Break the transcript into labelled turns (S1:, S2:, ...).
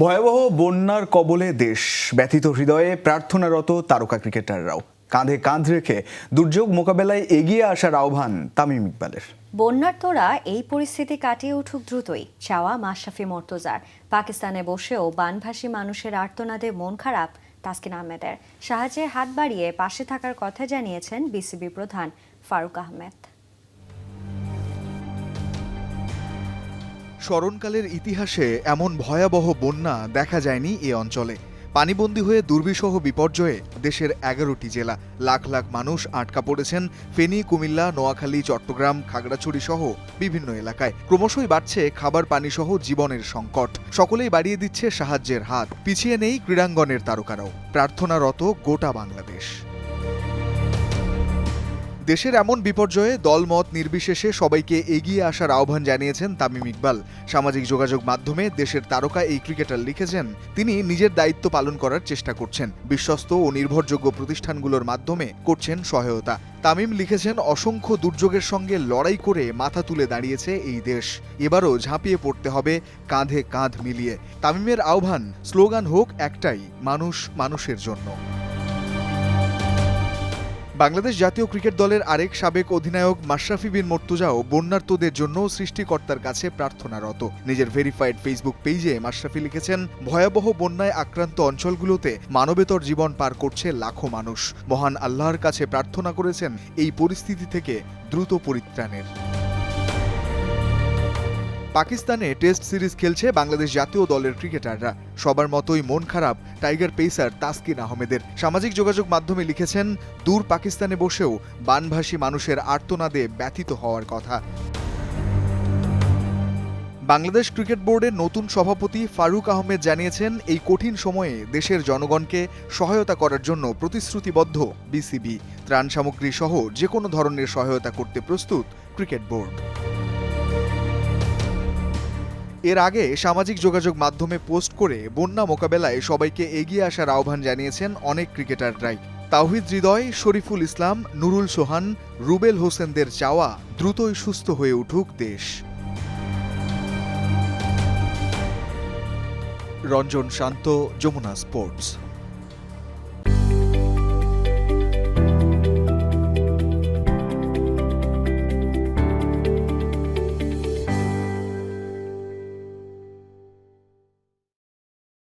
S1: ভয়াবহ বন্যার কবলে দেশ ব্যথিত হৃদয়ে প্রার্থনারত তারকা ক্রিকেটাররাও। কাঁধে কাঁধ রেখে দুর্যোগ মোকাবেলায় এগিয়ে আসার আহ্বান তামিম ইকবালের।
S2: বন্যার তোড়া এই পরিস্থিতি কাটিয়ে উঠুক দ্রুতই, চাওয়া মাশরাফি মর্তজার। পাকিস্তানে বসেও বানভাসী মানুষের আর্তনাদে মন খারাপ তাসকিন আহমেদের। সাহায্যের হাত বাড়িয়ে পাশে থাকার কথা জানিয়েছেন বিসিবি প্রধান ফারুক আহমেদ।
S3: স্মরণকালের ইতিহাসে এমন ভয়াবহ বন্যা দেখা যায়নি এ অঞ্চলে। পানিবন্দী হয়ে দুর্বিষহ বিপর্যয়ে দেশের এগারোটি জেলা, লাখ লাখ মানুষ আটকা পড়েছেন ফেনী, কুমিল্লা, নোয়াখালী, চট্টগ্রাম, খাগড়াছড়ি সহ বিভিন্ন এলাকায়। ক্রমশই বাড়ছে খাবার পানি সহ জীবনের সংকট। সকলেই বাড়িয়ে দিচ্ছে সাহায্যের হাত। পিছিয়ে নেই ক্রীড়াঙ্গনের তারকারাও। প্রার্থনারত গোটা বাংলাদেশ। দেশের এমন বিপর্যয়ে দলমত নির্বিশেষে সবাইকে এগিয়ে আসার আহ্বান জানিয়েছেন তামিম ইকবাল। সামাজিক যোগাযোগ মাধ্যমে দেশের তারকা এই ক্রিকেটার লিখেছেন, তিনি নিজের দায়িত্ব পালন করার চেষ্টা করছেন। বিশ্বস্ত ও নির্ভরযোগ্য প্রতিষ্ঠানগুলোর মাধ্যমে করছেন সহায়তা। তামিম লিখেছেন, অসংখ্য দুর্যোগের সঙ্গে লড়াই করে মাথা তুলে দাঁড়িয়েছে এই দেশ। এবারও ঝাঁপিয়ে পড়তে হবে কাঁধে কাঁধ মিলিয়ে। তামিমের আহ্বান, স্লোগান হোক একটাই, মানুষ মানুষের জন্য। বাংলাদেশ জাতীয় ক্রিকেট দলের আরেক সাবেক অধিনায়ক মাশরাফি বিন মর্তুজাও বন্যার্তদের জন্য সৃষ্টিকর্তার কাছে প্রার্থনারত। নিজের ভেরিফাইড ফেসবুক পেজে মাশরাফি লিখেছেন, ভয়াবহ বন্যায় আক্রান্ত অঞ্চলগুলোতে মানবেতর জীবন পার করছে লাখো মানুষ। মহান আল্লাহর কাছে প্রার্থনা করেছেন, এই পরিস্থিতি থেকে দ্রুত পরিত্রাণের। পাকিস্তানে টেস্ট সিরিজ খেলছে বাংলাদেশ জাতীয় দলের ক্রিকেটাররা। সবার মতোই মন খারাপ টাইগার পেসার তাসকিন আহমেদের। সামাজিক যোগাযোগ মাধ্যমে লিখেছেন, দূর পাকিস্তানে বসেও বানভাসী মানুষের আর্তনাদে ব্যথিত হওয়ার কথা। বাংলাদেশ ক্রিকেট বোর্ডের নতুন সভাপতি ফারুক আহমেদ জানিয়েছেন, এই কঠিন সময়ে দেশের জনগণকে সহায়তা করার জন্য প্রতিশ্রুতিবদ্ধ বিসিবি। ত্রাণ সামগ্রী সহ যে কোনো ধরনের সহায়তা করতে প্রস্তুত ক্রিকেট বোর্ড। এর আগে সামাজিক যোগাযোগ মাধ্যমে পোস্ট করে বন্যা মোকাবেলায় সবাইকে এগিয়ে আসার আহ্বান জানিয়েছেন অনেক ক্রিকেটাররাই। তাওহিদ হৃদয়, শরীফুল ইসলাম, নুরুল সোহান, রুবেল হোসেনদের চাওয়া দ্রুতই সুস্থ হয়ে উঠুক দেশ। রঞ্জন শান্ত, যমুনা স্পোর্টস।